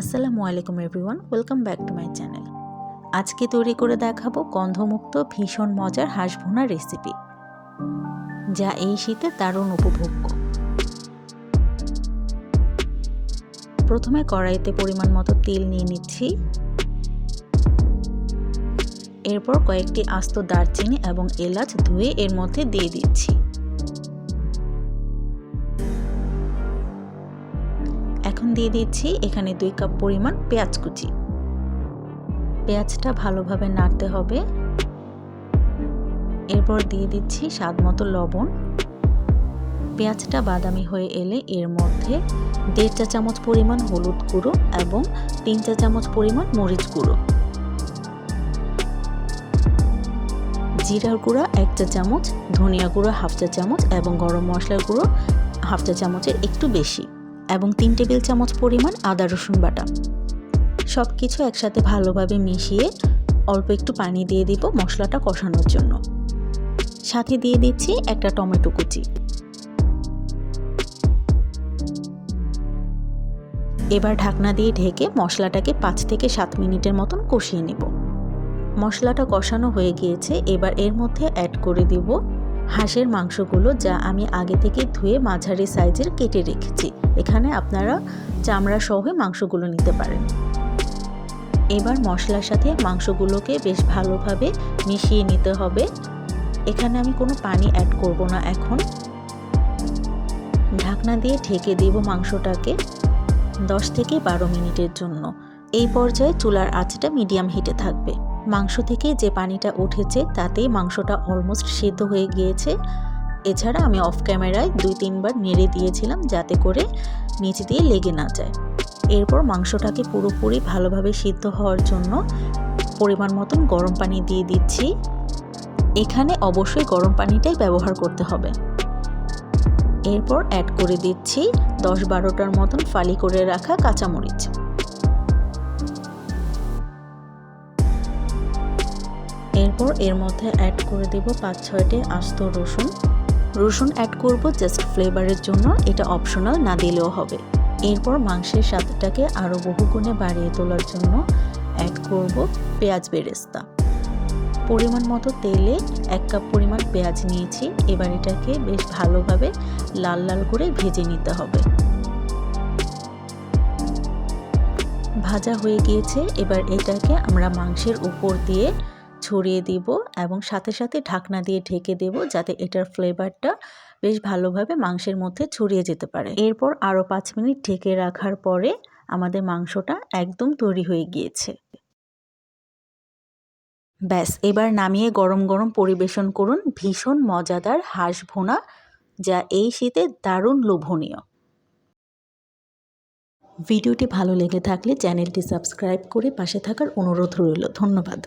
আসসালামু আলাইকুম everyone, welcome back to my channel. আজকে তৈরি করে দেখাবো গন্ধমুক্ত, ভীষণ মজার হাঁস ভুনা রেসিপি, যা এই শীতে দারুণ উপভোগ্য। প্রথমে কড়াইতে পরিমাণ মতো তেল নিয়ে নিচ্ছি। এরপর কয়েকটি আস্ত দারচিনি এবং এলাচ ধুয়ে এর মধ্যে দিয়ে দিচ্ছি। এখন দিয়ে দিচ্ছি এখানে দুই কাপ পরিমাণ পেঁয়াজ কুচি। পেঁয়াজটা ভালোভাবে নাড়তে হবে। এরপর দিয়ে দিচ্ছি স্বাদ মতো লবণ। পেঁয়াজটা বাদামি হয়ে এলে এর মধ্যে দেড় চা চামচ পরিমাণ হলুদ গুঁড়ো এবং তিন চা চামচ পরিমাণ মরিচ গুঁড়ো। জিরার গুঁড়া এক চা চামচ, ধনিয়া গুঁড়ো হাফ চা চামচ এবং গরম মশলার গুঁড়ো হাফ চা চামচের একটু বেশি। এবং তিন টেবিল চামচ পরিমাণ আদা রসুন বাটা। সব কিছু একসাথে ভালোভাবে মিশিয়ে অল্প একটু পানি দিয়ে দিব মশলাটা কষানোর জন্য। সাথে দিয়ে দিচ্ছি একটা টমেটো কুচি। এবার ঢাকনা দিয়ে ঢেকে মশলাটাকে পাঁচ থেকে সাত মিনিটের মতন কষিয়ে নেব। মশলাটা কষানো হয়ে গিয়েছে, এবার এর মধ্যে অ্যাড করে দিব হাঁসের মাংসগুলো যা আমি আগে থেকে ধুয়ে মাঝারি সাইজের কেটে রেখেছি। এখানে আপনারা চামড়া সহ মাংসগুলো নিতে পারেন। এবার মশলার সাথে মাংসগুলোকে বেশ ভালোভাবে মিশিয়ে নিতে হবে। এখানে আমি কোনো পানি অ্যাড করব না এখন। ঢাকনা দিয়ে ঢেকে দেব মাংসটাকে দশ থেকে বারো মিনিটের জন্য। এই পর্যায়ে চুলার আঁচটা মিডিয়াম হিটে থাকবে। মাংস থেকে যে পানিটা উঠেছে, তাতেই মাংসটা অলমোস্ট সিদ্ধ হয়ে গিয়েছে। এছাড়া আমি অফ ক্যামেরায় দুই তিনবার নেড়ে দিয়েছিলাম যাতে করে নিচ দিয়ে লেগে না যায়। এরপর মাংসটাকে পুরোপুরি ভালোভাবে সিদ্ধ হওয়ার জন্য পরিমাণ মতন গরম পানি দিয়ে দিচ্ছি। এখানে অবশ্যই গরম পানিটাই ব্যবহার করতে হবে। এরপর অ্যাড করে দিচ্ছি দশ বারোটার মতন ফালি করে রাখা কাঁচামরিচ। এরপর এর মধ্যে অ্যাড করে দেব পাঁচ ছয়টি আস্ত রসুন। রসুন অ্যাড করব জাস্ট ফ্লেভারের জন্য, এটা অপশনাল না দিলেও হবে। এরপর মাংসের স্বাদটাকে আরও বহুগুণে বাড়িয়ে তোলার জন্য অ্যাড করব পেঁয়াজ বেরেস্তা। পরিমাণ মতো তেলে এক কাপ পরিমাণ পেঁয়াজ নিয়েছি, এবার এটাকে বেশ ভালোভাবে লাল লাল করে ভেজে নিতে হবে। ভাজা হয়ে গিয়েছে, এবার এটাকে আমরা মাংসের উপর দিয়ে ছড়িয়ে দিব এবং সাথে সাথে ঢাকনা দিয়ে ঢেকে দেব যাতে এটার ফ্লেভারটা বেশ ভালোভাবে মাংসের মধ্যে ছড়িয়ে যেতে পারে। এরপর আরও পাঁচ মিনিট ঢেকে রাখার পরে আমাদের মাংসটা একদম তৈরি হয়ে গিয়েছে। ব্যাস, এবার নামিয়ে গরম গরম পরিবেশন করুন ভীষণ মজাদার হাঁস ভোনা, যা এই শীতে দারুণ লোভনীয়। ভিডিওটি ভালো লেগে থাকলে চ্যানেলটি সাবস্ক্রাইব করে পাশে থাকার অনুরোধ রইল। ধন্যবাদ।